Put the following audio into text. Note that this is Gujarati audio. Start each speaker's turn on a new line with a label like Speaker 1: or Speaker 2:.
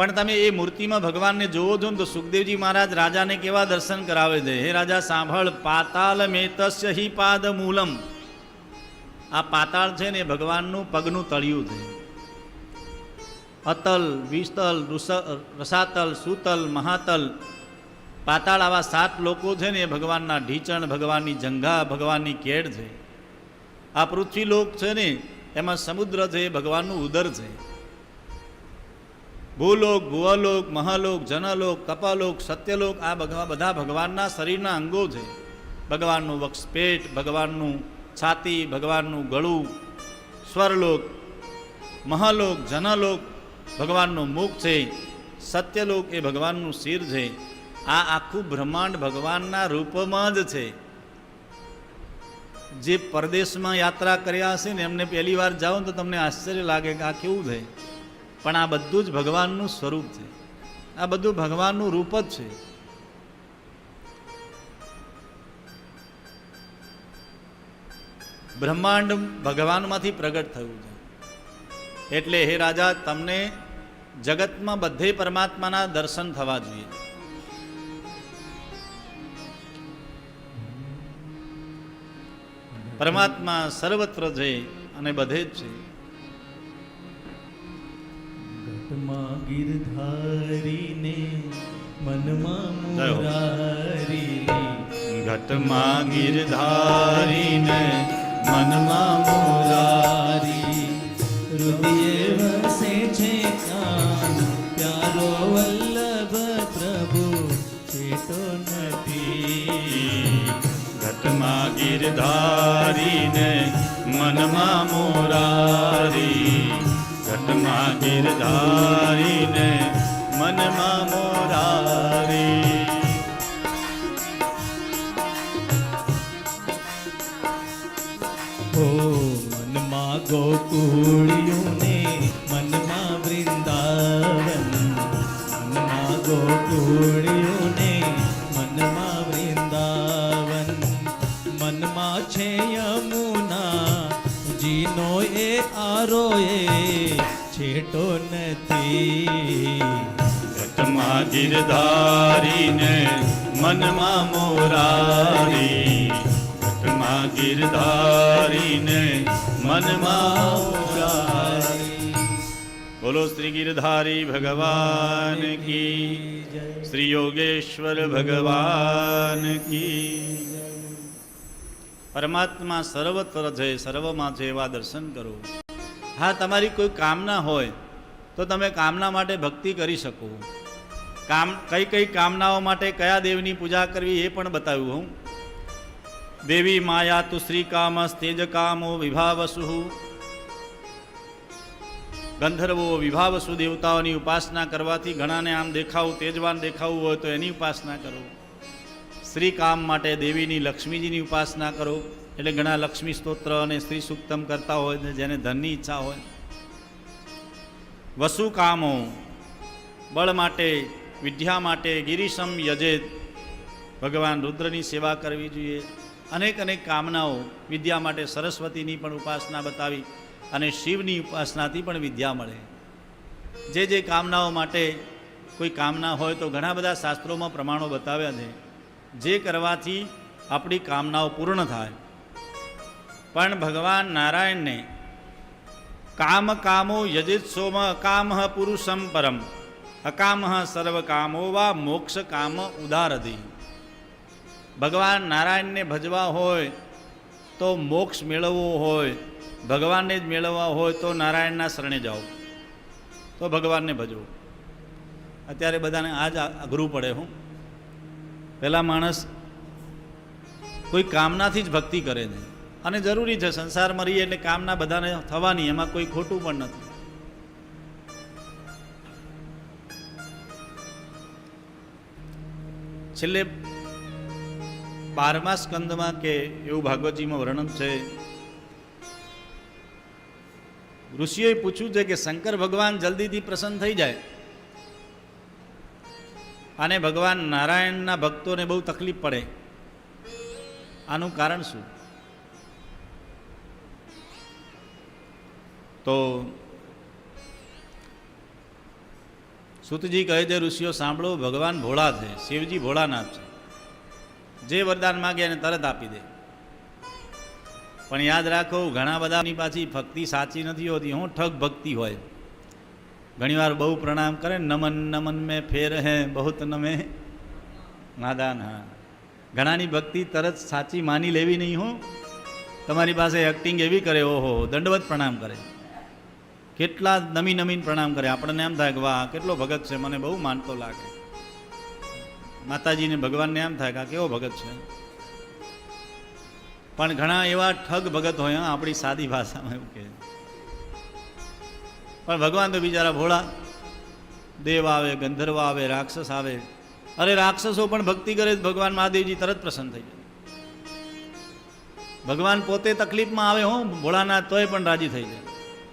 Speaker 1: પણ તમે એ મૂર્તિમાં ભગવાનને જોવો છો ને તો સુખદેવજી મહારાજ રાજાને કેવા દર્શન કરાવે છે? હે રાજા, સાંભળ પાતાલ મેતસ્ય હિ પાદ મૂલમ. આ પાતાળ છે ને ભગવાનનું પગનું તળિયું છે. અતલ, વિસ્તલ, રુસ- રસાતલ, સુતલ, મહાતલ. પાતાળ આવા સાત લોકો છે ને એ ભગવાનના ઢીચણ, ભગવાનની જંઘા ભગવાનની કેડ છે. આ પૃથ્વી લોક છે ને, એમાં સમુદ્ર છે, એ ભગવાનનું ઉદર છે. ભૂલોક, ભુવલોક, મહાલોક, જનલોક, કપાલોક, સત્યલોક, આ બધા ભગવાનના શરીરના અંગો છે. ભગવાનનું વક્ષપેટ ભગવાનનું છાતી, ભગવાનનું ગળું, સ્વરલોક, મહાલોક, જનલોક, ભગવાનનું મુખ છે, સત્યલોક એ ભગવાનનું શિર છે. આ આખું બ્રહ્માંડ ભગવાનના રૂપમાં જ છે. જે પરદેશમાં યાત્રા કર્યા હશે ને એમને પહેલી વાર જાઓ તો તમને આશ્ચર્ય લાગે કે આ કેવું છે. પણ આ બધું જ ભગવાનનું સ્વરૂપ છે. આ બધું ભગવાનનું રૂપ જ છે. બ્રહ્માંડ ભગવાનમાંથી પ્રગટ થયું છે. એટલે હે રાજા, તમને જગતમાં બધે પરમાત્માના દર્શન થવા જોઈએ. પરમાત્મા સર્વત્ર છે અને બધે જ છે.
Speaker 2: ઘટમાં ગિરધારીને મનમાં
Speaker 1: જય હો.
Speaker 2: મુરારી
Speaker 1: ઘટમાં ગિરધારીને મનમાં
Speaker 2: મુરારી હૃદય વસે છે કાન પ્યારો વલ્લભ પ્રભુ છેટો નથી
Speaker 1: ઘટમાં ગિરધારીને મનમાં મોરારી ગિરધારીને મનમાં મોરારી.
Speaker 2: ઓ મનમાં ગોકુળિયોને મનમાં વૃંદાવન. મનમાં ગોકુળિયોને મનમાં વૃંદાવન. મનમાં છે યમુના જીનો એ આરો એ છેટો નથી.
Speaker 1: ઘટમાં ગીરધારીને મનમાં મોરારી. ઘટમાં ગીરધારીને મનમાં મોરારી. બોલો શ્રી ગિરધારી ભગવાન કી શ્રી યોગેશ્વર ભગવાન કી પરમાત્મા સર્વત્ર છે સર્વમાં છે એવા દર્શન કરો. હા, તમારી કોઈ કામના હોય, તો તમે કામના માટે ભક્તિ કરી શકો. કામ, કઈ કઈ કામનાઓ માટે કયા દેવની પૂજા કરવી એ પણ બતાવ્યું હું. દેવી માયા તુ શ્રી કામ તેજ કામો વિભાવસુ. ગંધર્વો વિભાવસુ દેવતાઓની ઉપાસના કરવાથી ઘણાને આમ દેખાવું, તેજવાન દેખાવું હોય તો એની ઉપાસના કરો. શ્રી કામ માટે દેવીની લક્ષ્મીજીની ઉપાસના કરો. એટલે ઘણા લક્ષ્મી સ્તોત્ર અને સ્ત્રી સુક્તમ કરતા હોય જેને ધનની ઈચ્છા હોય. વસુ કામો, બળ માટે, વિદ્યા માટે ગિરીશમ યજેત. ભગવાન રુદ્રની સેવા કરવી જોઈએ. અનેક અનેક કામનાઓ વિદ્યા માટે સરસ્વતીની પણ ઉપાસના બતાવી અને શિવની ઉપાસનાથી પણ વિદ્યા મળે. જે જે કામનાઓ માટે કોઈ કામના હોય તો ઘણા બધા શાસ્ત્રોમાં પ્રમાણો બતાવ્યા છે. જે કરવાથી આપણી કામનાઓ પૂર્ણ થાય. પણ ભગવાન નારાયણને કામ કામો યજિત્સોમ અકામ પુરુષમ પરમ, અકામ સર્વ કામો વા મોક્ષ કામ ઉદારધી. ભગવાન નારાયણને ભજવા હોય તો મોક્ષ મેળવવો હોય, ભગવાનને જ મેળવવા હોય તો નારાયણના શરણે જાઓ. તો ભગવાનને ભજવો. અત્યારે બધાને આ જ અઘરું પડે હું. પહેલાં માણસ કોઈ કામનાથી જ ભક્તિ કરે છે અને જરૂરી છે, સંસારમાં રહીએ એટલે કામના બધાને થવાની, એમાં કોઈ ખોટું પણ નથી. છેલ્લે બારમા સ્કંદમાં કે એવું ભાગવતજીમાં વર્ણન છે, ઋષિઓએ પૂછ્યું છે કે શંકર ભગવાન જલ્દીથી પ્રસન્ન થઈ જાય. અને ભગવાન નારાયણના ભક્તોને બહુ તકલીફ પડે. આનું કારણ શું? તો સુતજી કહે છે, ઋષિઓ, સાંભળો, ભગવાન ભોળા છે, શિવજી ભોળાનાથ છે. જે વરદાન માગે એને તરત આપી દે. પણ યાદ રાખો, ઘણા બધાની પાછી ભક્તિ સાચી નથી હોતી. હું ઠગ ભક્તિ હોય. ઘણીવાર બહુ પ્રણામ કરે, નમન નમન મેં ફેર હે, બહુત નમે નાદાન હા. ઘણાની ભક્તિ તરત સાચી માની લેવી નહીં હું. તમારી પાસે એક્ટિંગ એવી કરે, ઓહો, દંડવત પ્રણામ કરે. કેટલા નમી નમીન પ્રણામ કરે. આપણને એમ થાય કે વાહ, કેટલો ભગત છે, મને બહુ માનતો લાગે. માતાજીને ભગવાનને એમ થાય કે આ કેવો ભગત છે. પણ ઘણા એવા ઠગ ભગત હોય આપણી સાદી ભાષામાં એવું કહે. પણ ભગવાન તો બિચારા ભોળા. દેવ આવે, ગંધર્વ આવે, રાક્ષસ આવે. અરે રાક્ષસો પણ ભક્તિ કરે ભગવાન મહાદેવજી તરત પ્રસન્ન થઈ જાય. ભગવાન પોતે તકલીફમાં આવે, હો, ભોળાનાથ તોય પણ રાજી થઈ જાય.